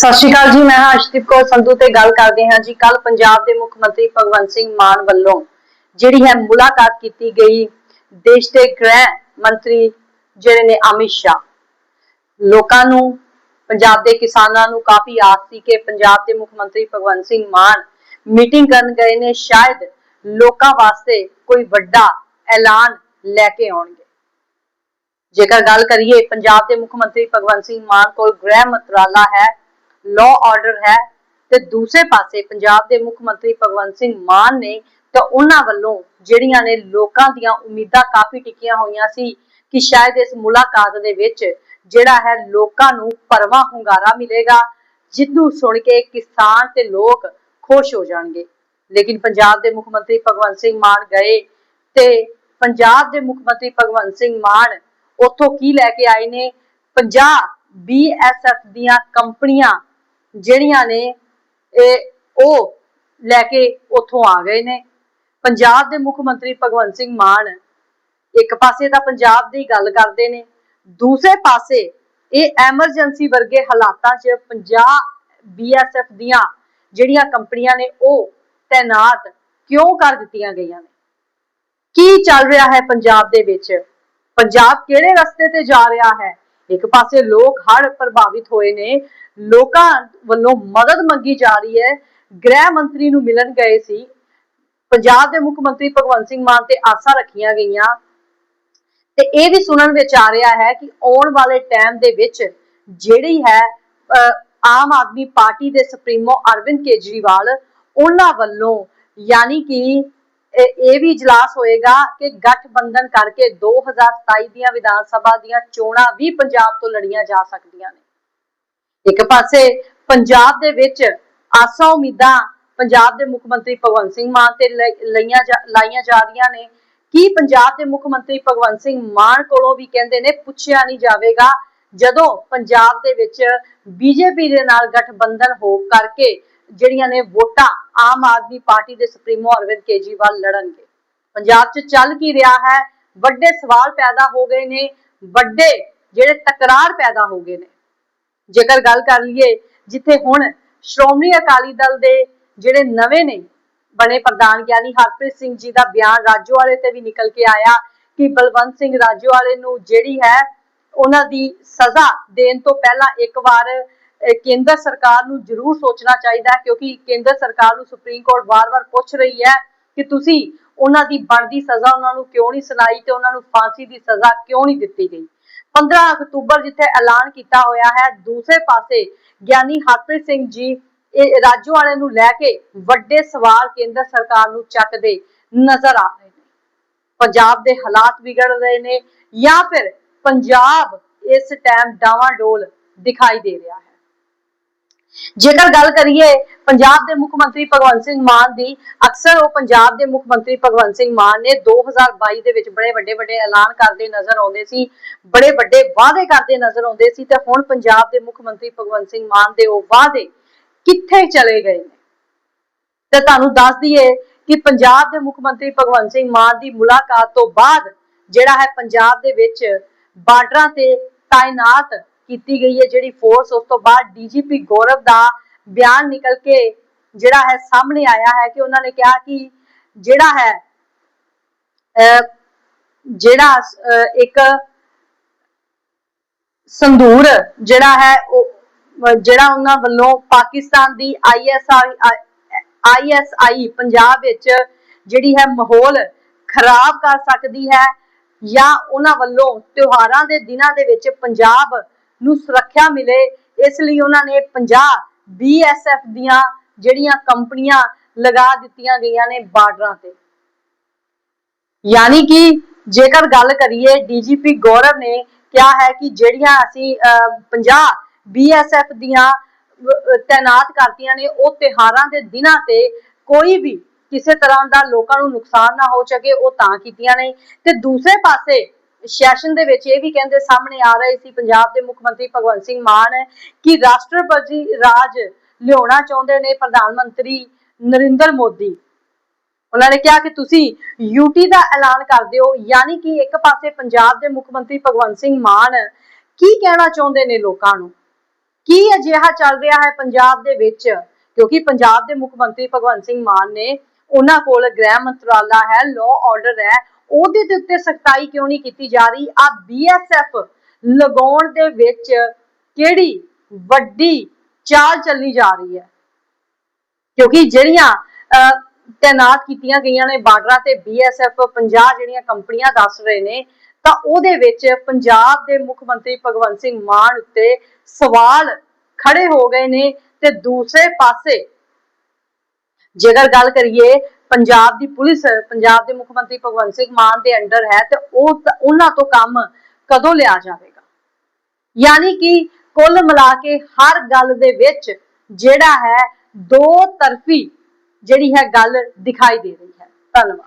ਸਤਿ ਸ਼੍ਰੀ ਅਕਾਲ ਜੀ, ਮੈਂ ਹਰਸ਼ਦੀਪ ਕੌਰ ਸੰਧੂ ਤੇ ਗੱਲ ਕਰਦੇ ਹਾਂ ਜੀ ਕੱਲ ਪੰਜਾਬ ਦੇ ਮੁੱਖ ਮੰਤਰੀ ਭਗਵੰਤ ਸਿੰਘ ਮਾਨ ਵੱਲੋਂ ਜਿਹੜੀ ਹੈ ਮੁਲਾਕਾਤ ਕੀਤੀ ਗਈ, ਦੇਸ਼ ਦੇ ਗ੍ਰਹਿ ਮੰਤਰੀ ਜਿਹੜੇ ਨੇ ਅਮਿਤ ਸ਼ਾਹ। ਲੋਕਾਂ ਨੂੰ, ਪੰਜਾਬ ਦੇ ਕਿਸਾਨਾਂ ਨੂੰ ਕਾਫੀ ਆਸ ਸੀ ਕਿ ਪੰਜਾਬ ਦੇ ਮੁੱਖ ਮੰਤਰੀ ਭਗਵੰਤ ਸਿੰਘ ਮਾਨ ਮੀਟਿੰਗ ਕਰਨ ਗਏ ਨੇ, ਸ਼ਾਇਦ ਲੋਕਾਂ ਵਾਸਤੇ ਕੋਈ ਵੱਡਾ ਐਲਾਨ ਲੈ ਕੇ ਆਉਣਗੇ। ਜੇਕਰ ਗੱਲ ਕਰੀਏ, ਪੰਜਾਬ ਦੇ ਮੁੱਖ ਮੰਤਰੀ ਭਗਵੰਤ ਸਿੰਘ ਮਾਨ ਕੋਲ ਗ੍ਰਹਿ ਮੰਤਰਾਲਾ ਹੈ ਲਾਅ ਆਰਡਰ ਹੈ ਤੇ ਦੂਸਰੇ ਪਾਸੇ ਪੰਜਾਬ ਦੇ ਮੁੱਖ ਮੰਤਰੀ ਭਗਵੰਤ ਸਿੰਘ ਮਾਨ ਨੇ ਤਾਂ ਉਹਨਾਂ ਵੱਲੋਂ ਜਿਹੜੀਆਂ ਨੇ ਲੋਕਾਂ ਦੀਆਂ ਉਮੀਦਾਂ ਕਾਫੀ ਟਿਕੀਆਂ ਹੋਈਆਂ ਸੀ ਕਿ ਸ਼ਾਇਦ ਇਸ ਮੁਲਾਕਾਤ ਦੇ ਵਿੱਚ ਜਿਹੜਾ ਹੈ ਲੋਕਾਂ ਨੂੰ ਪਰਵਾ ਹੁੰਗਾਰਾ ਮਿਲੇਗਾ। ਜਿੱਦੂ ਸੁਣ ਕੇ ਕਿਸਾਨ ਤੇ ਲੋਕ ਖੁਸ਼ ਹੋ ਜਾਣਗੇ। ਲੇਕਿਨ ਪੰਜਾਬ ਦੇ ਮੁੱਖ ਮੰਤਰੀ ਭਗਵੰਤ ਸਿੰਘ ਮਾਨ ਗਏ ਤੇ ਪੰਜਾਬ ਦੇ ਮੁੱਖ ਮੰਤਰੀ ਭਗਵੰਤ ਸਿੰਘ ਮਾਨ ਉੱਥੋਂ ਕੀ ਲੈ ਕੇ ਆਏ ਨੇ? 50 BSF ਦੀਆਂ ਕੰਪਨੀਆਂ ਜਿਹੜੀਆਂ ਨੇ, ਇਹ ਉਹ ਲੈ ਕੇ ਉੱਥੋਂ ਆ ਗਏ ਨੇ। ਪੰਜਾਬ ਦੇ ਮੁੱਖ ਮੰਤਰੀ ਭਗਵੰਤ ਸਿੰਘ ਮਾਨ ਇੱਕ ਪਾਸੇ ਤਾਂ ਪੰਜਾਬ ਦੀ ਗੱਲ ਕਰਦੇ ਨੇ, ਦੂਸਰੇ ਪਾਸੇ ਇਹ ਐਮਰਜੈਂਸੀ ਵਰਗੇ ਹਾਲਾਤਾਂ 'ਚ 50 BSF ਦੀਆਂ ਜਿਹੜੀਆਂ ਕੰਪਨੀਆਂ ਨੇ, ਉਹ ਤਾਇਨਾਤ ਕਿਉਂ ਕਰ ਦਿੱਤੀਆਂ ਗਈਆਂ ਨੇ? ਕੀ ਚੱਲ ਰਿਹਾ ਹੈ ਪੰਜਾਬ ਦੇ ਵਿੱਚ? ਪੰਜਾਬ ਕਿਹੜੇ ਰਸਤੇ ਤੇ ਜਾ ਰਿਹਾ ਹੈ? ਇੱਕ ਪਾਸੇ ਲੋਕ ਹੜ ਪ੍ਰਭਾਵਿਤ ਹੋਏ ਨੇ ਲੋਕਾਂ ਵੱਲੋਂ ਮਦਦ ਮੰਗੀ ਜਾ ਰਹੀ ਹੈ ਗ੍ਰਹਿ ਮੰਤਰੀ ਨੂੰ ਮਿਲਣ ਗਏ ਸੀ ਪੰਜਾਬ ਦੇ ਮੁੱਖ ਮੰਤਰੀ ਭਗਵੰਤ ਸਿੰਘ ਮਾਨ ਤੇ ਆਸਾਂ ਰੱਖੀਆਂ ਗਈਆਂ। ਤੇ ਇਹ ਵੀ ਸੁਣਨ ਵਿੱਚ ਆ ਰਿਹਾ ਹੈ ਕਿ ਆਉਣ ਵਾਲੇ ਟਾਈਮ ਦੇ ਵਿੱਚ ਜਿਹੜੀ ਹੈ ਅਹ, ਆਮ ਆਦਮੀ ਪਾਰਟੀ ਦੇ ਸੁਪਰੀਮੋ ਅਰਵਿੰਦ ਕੇਜਰੀਵਾਲ ਉਹਨਾਂ ਵੱਲੋਂ ਯਾਨੀ ਕਿ ਇਹ ਵੀ ਇਜਲਾਸ ਹੋਏਗਾ ਕਿ ਗਠਬੰਧਨ ਕਰਕੇ 2027 ਦੀਆਂ ਵਿਧਾਨ ਸਭਾ ਦੀਆਂ ਚੋਣਾਂ ਵੀ ਪੰਜਾਬ ਤੋਂ ਲੜੀਆਂ ਜਾ ਸਕਦੀਆਂ ਨੇ। ਇੱਕ ਪਾਸੇ ਪੰਜਾਬ ਦੇ ਵਿੱਚ ਆਸਾਂ ਉਮੀਦਾਂ ਪੰਜਾਬ ਦੇ ਮੁੱਖ ਮੰਤਰੀ ਭਗਵੰਤ ਸਿੰਘ ਮਾਨ ਤੇ ਲ- ਲਈਆਂ ਜਾ- ਲਾਈਆਂ ਜਾ ਰਹੀਆਂ ਨੇ। ਕੀ ਪੰਜਾਬ ਦੇ ਮੁੱਖ ਮੰਤਰੀ ਭਗਵੰਤ ਸਿੰਘ ਮਾਨ ਕੋਲੋਂ ਵੀ ਕਹਿੰਦੇ ਨੇ, ਪੁੱਛਿਆ ਨਹੀਂ ਜਾਵੇਗਾ। ਜਦੋਂ ਪੰਜਾਬ ਦੇ ਵਿੱਚ ਬੀਜੇਪੀ ਦੇ ਨਾਲ ਗਠਬੰਧਨ ਹੋ ਕਰਕੇ ਜਿਹੜੀਆਂ ਨੇ ਵੋਟਾਂ ਆਮ ਆਦਮੀ ਪਾਰਟੀ ਦੇ ਸੁਪਰੀਮੋ ਅਰਵਿੰਦ ਕੇਜਰੀਵਾਲ ਲੜਨਗੇ। ਪੰਜਾਬ 'ਚ ਚੱਲ ਕੀ ਰਿਹਾ ਹੈ? ਵੱਡੇ ਸਵਾਲ ਪੈਦਾ ਹੋ ਗਏ ਨੇ, ਵੱਡੇ ਜਿਹੜੇ ਤਕਰਾਰ ਪੈਦਾ ਹੋ ਗਏ ਨੇ। ਜੇਕਰ ਗੱਲ ਕਰ ਲਈਏ, ਜਿੱਥੇ ਹੁਣ ਸ਼੍ਰੋਮਣੀ ਅਕਾਲੀ ਦਲ ਦੇ ਜਿਹੜੇ ਨਵੇਂ ਨੇ, ਬਣੇ ਪ੍ਰਧਾਨ ਗਿਆਨੀ ਹਰਪ੍ਰੀਤ ਸਿੰਘ ਜੀ ਦਾ ਬਿਆਨ ਰਾਜੋਵਾਲੇ ਤੇ ਵੀ ਨਿਕਲ ਕੇ ਆਇਆ ਕਿ ਬਲਵੰਤ ਸਿੰਘ ਰਾਜੋਵਾਲੇ ਨੂੰ ਜਿਹੜੀ ਹੈ ਉਹਨਾਂ ਦੀ ਸਜ਼ਾ ਦੇਣ ਤੋਂ ਪਹਿਲਾਂ ਇੱਕ ਵਾਰ ਕੇਂਦਰ ਸਰਕਾਰ ਨੂੰ ਜ਼ਰੂਰ ਸੋਚਣਾ ਚਾਹੀਦਾ ਹੈ, ਕਿਉਂਕਿ ਕੇਂਦਰ ਸਰਕਾਰ ਨੂੰ ਸੁਪਰੀਮ ਕੋਰਟ ਵਾਰ-ਵਾਰ ਪੁੱਛ ਰਹੀ ਹੈ ਕਿ ਤੁਸੀਂ ਉਹਨਾਂ ਦੀ ਬਣਦੀ ਸਜ਼ਾ ਉਹਨਾਂ ਨੂੰ ਕਿਉਂ ਨਹੀਂ ਸੁਣਾਈ ਤੇ ਉਹਨਾਂ ਨੂੰ ਫਾਂਸੀ ਦੀ ਸਜ਼ਾ ਕਿਉਂ ਨਹੀਂ ਦਿੱਤੀ ਗਈ? 15 ਅਕਤੂਬਰ ਜਿੱਥੇ ਐਲਾਨ ਕੀਤਾ ਹੋਇਆ ਹੈ, ਦੂਸਰੇ ਪਾਸੇ ਗਿਆਨੀ ਹਰਪ੍ਰੀਤ ਸਿੰਘ ਜੀ, ਇਹ ਰਾਜੂ ਵਾਲੇ ਨੂੰ ਲੈ ਕੇ ਵੱਡੇ ਸਵਾਲ ਕੇਂਦਰ ਸਰਕਾਰ ਨੂੰ ਚੱਕਦੇ ਨਜ਼ਰ ਆ ਰਹੇ ਨੇ। ਪੰਜਾਬ ਦੇ ਹਾਲਾਤ ਵਿਗੜ ਰਹੇ ਨੇ ਜਾਂ ਫਿਰ ਪੰਜਾਬ ਇਸ ਟਾਈਮ ਡਾਵਾਂ ਡੋਲ ਦਿਖਾਈ ਦੇ ਰਿਹਾ ਹੈ। ਜੇਕਰ ਗੱਲ ਕਰੀਏ ਪੰਜਾਬ ਦੇ ਮੁੱਖ ਮੰਤਰੀ ਭਗਵੰਤ ਸਿੰਘ ਮਾਨ ਦੀ, ਅਕਸਰ ਉਹ ਪੰਜਾਬ ਦੇ ਮੁੱਖ ਮੰਤਰੀ ਭਗਵੰਤ ਸਿੰਘ ਮਾਨ ਨੇ 2022 ਦੇ ਵਿੱਚ ਬੜੇ ਵੱਡੇ ਵੱਡੇ ਐਲਾਨ ਕਰਦੇ ਨਜ਼ਰ ਆਉਂਦੇ ਸੀ, ਬੜੇ ਵੱਡੇ ਵਾਅਦੇ ਕਰਦੇ ਨਜ਼ਰ ਆਉਂਦੇ ਸੀ ਤੇ ਹੁਣ ਪੰਜਾਬ ਦੇ ਮੁੱਖ ਮੰਤਰੀ ਭਗਵੰਤ ਸਿੰਘ ਮਾਨ ਦੇ ਉਹ ਵਾਅਦੇ ਕਿੱਥੇ ਚਲੇ ਗਏ ਨੇ? ਤੇ ਤੁਹਾਨੂੰ ਦੱਸ ਦਈਏ ਕਿ ਪੰਜਾਬ ਦੇ ਮੁੱਖ ਮੰਤਰੀ ਭਗਵੰਤ ਸਿੰਘ ਮਾਨ ਦੀ ਮੁਲਾਕਾਤ ਤੋਂ ਬਾਅਦ ਜਿਹੜਾ ਹੈ ਪੰਜਾਬ ਦੇ ਵਿੱਚ ਬਾਰਡਰਾਂ ਤੇ ਤਾਇਨਾਤ ਕੀਤੀ ਗਈ ਹੈ ਜਿਹੜੀ ਫੋਰਸ ਉਸ ਤੋਂ ਬਾਅਦ ਡੀਜੀਪੀ ਗੌਰਵ ਦਾ ਬਿਆਨ ਨਿਕਲ ਕੇ ਜਿਹੜਾ ਹੈ ਸਾਹਮਣੇ ਆਇਆ ਹੈ ਕਿ ਉਹਨਾਂ ਨੇ ਕਿਹਾ ਕਿ ਜਿਹੜਾ ਹੈ ਅਹ, ਜਿਹੜਾ ਅਹ, ਇੱਕ ਸੰਦੂਰ ਜਿਹੜਾ ਹੈ ਉਹ ਅਹ ਜਿਹੜਾ ਉਹਨਾਂ ਵੱਲੋਂ ਪਾਕਿਸਤਾਨ ਦੀ ਆਈਐਸਆਈ ਆਈਐਸਆਈ ਪੰਜਾਬ ਵਿੱਚ ਜਿਹੜੀ ਹੈ ਮਾਹੌਲ ਖਰਾਬ ਕਰ ਸਕਦੀ ਹੈ ਜਾਂ ਉਹਨਾਂ ਵੱਲੋਂ ਤਿਉਹਾਰਾਂ ਦੇ ਦਿਨਾਂ ਦੇ ਵਿੱਚ ਪੰਜਾਬ ਨੂੰ ਸੁਰੱਖਿਆ ਮਿਲੇ ਇਸ ਲਈ ਉਹਨਾਂ ਨੇ 50 ਬੀਐਸਐਫ ਦੀਆਂ ਜਿਹੜੀਆਂ ਕੰਪਨੀਆਂ ਲਗਾ ਦਿੱਤੀਆਂ ਗਈਆਂ ਨੇ ਬਾਰਡਰਾਂ ਤੇ। ਯਾਨੀ ਕਿ ਜੇਕਰ ਗੱਲ ਕਰੀਏ ਡੀਜੀਪੀ ਗੌਰਵ ਨੇ ਕਿਹਾ ਹੈ ਕਿ ਜਿਹੜੀਆਂ ਅਸੀਂ ਅਹ, 50 ਬੀਐਸਐਫ ਦੀਆਂ ਅਹ, ਤਾਇਨਾਤ ਕਰਤੀਆਂ ਨੇ ਉਹ ਤਿਹਾਰਾਂ ਦੇ ਦਿਨਾਂ ਤੇ ਕੋਈ ਵੀ ਕਿਸੇ ਤਰ੍ਹਾਂ ਦਾ ਲੋਕਾਂ ਨੂੰ ਨੁਕਸਾਨ ਨਾ ਹੋ ਸਕੇ ਉਹ ਤਾਂ ਕੀਤੀਆਂ ਨੇ। ਤੇ ਦੂਸਰੇ ਪਾਸੇ ਸੈਸ਼ਨ ਦੇ ਵਿੱਚ ਇਹ ਵੀ ਕਹਿੰਦੇ ਸਾਹਮਣੇ ਆ ਰਹੇ ਸੀ, ਪੰਜਾਬ ਦੇ ਮੁੱਖ ਮੰਤਰੀ ਭਗਵੰਤ ਸਿੰਘ ਮਾਨ, ਕਿ ਰਾਸ਼ਟਰਪਤੀ ਰਾਜ ਲਿਆਉਣਾ ਚਾਹੁੰਦੇ ਨੇ ਪ੍ਰਧਾਨ ਮੰਤਰੀ ਨਰਿੰਦਰ ਮੋਦੀ। ਉਹਨਾਂ ਨੇ ਕਿਹਾ ਕਿ ਤੁਸੀਂ ਯੂਟੀ ਦਾ ਐਲਾਨ ਕਰ ਦਿਓ ਯਾਨੀ ਕਿ ਇੱਕ ਪਾਸੇ ਪੰਜਾਬ ਦੇ ਮੁੱਖ ਮੰਤਰੀ ਭਗਵੰਤ ਸਿੰਘ ਮਾਨ ਕੀ ਕਹਿਣਾ ਚਾਹੁੰਦੇ ਨੇ ਲੋਕਾਂ ਨੂੰ? ਕੀ ਅਜਿਹਾ ਚੱਲ ਰਿਹਾ ਹੈ ਪੰਜਾਬ ਦੇ ਵਿੱਚ? ਕਿਉਂਕਿ ਪੰਜਾਬ ਦੇ ਮੁੱਖ ਮੰਤਰੀ ਭਗਵੰਤ ਸਿੰਘ ਮਾਨ ਨੇ ਉਹਨਾਂ ਕੋਲ ਗ੍ਰਹਿ ਮੰਤਰਾਲਾ ਹੈ ਲਾਅ ਆਰਡਰ ਹੈ ਉਹਦੇ ਦੇ ਉੱਤੇ ਸਖਤਾਈ ਕਿਉਂ ਨਹੀਂ ਕੀਤੀ ਜਾ ਰਹੀ? ਆ ਬੀਐਸਐਫ ਲਗਾਉਣ ਦੇ ਵਿੱਚ ਕਿਹੜੀ ਵੱਡੀ ਚਾਲ ਚੱਲੀ ਜਾ ਰਹੀ ਹੈ? ਕਿਉਂਕਿ ਜਿਹੜੀਆਂ ਤੈਨਾਤ ਕੀਤੀਆਂ ਗਈਆਂ ਨੇ ਬਾਰਡਰਾਂ ਤੇ ਬੀਐਸਐਫ 50 ਜਿਹੜੀਆਂ ਕੰਪਨੀਆਂ ਦੱਸ ਰਹੇ ਨੇ, ਤਾਂ ਉਹਦੇ ਵਿੱਚ ਪੰਜਾਬ ਦੇ ਮੁੱਖ ਮੰਤਰੀ ਭਗਵੰਤ ਸਿੰਘ ਮਾਨ ਉੱਤੇ ਸਵਾਲ ਖੜੇ ਹੋ ਗਏ ਨੇ ਤੇ ਦੂਸਰੇ ਪਾਸੇ ਜੇਕਰ ਗੱਲ ਕਰੀਏ ਪੰਜਾਬ ਦੀ ਪੁਲਿਸ, ਪੰਜਾਬ ਦੇ ਮੁੱਖ ਮੰਤਰੀ ਭਗਵੰਤ ਸਿੰਘ ਮਾਨ ਦੇ ਅੰਡਰ ਹੈ ਤੇ ਉਹ ਉਹਨਾਂ ਤੋਂ ਕੰਮ ਕਦੋਂ ਲਿਆ ਜਾਵੇਗਾ? ਯਾਨੀ ਕਿ ਕੁੱਲ ਮਿਲਾ ਕੇ ਹਰ ਗੱਲ ਦੇ ਵਿੱਚ ਜਿਹੜਾ ਹੈ ਦੋ ਤਰਫੀ ਜਿਹੜੀ ਹੈ ਗੱਲ ਦਿਖਾਈ ਦੇ ਰਹੀ ਹੈ। ਧੰਨਵਾਦ।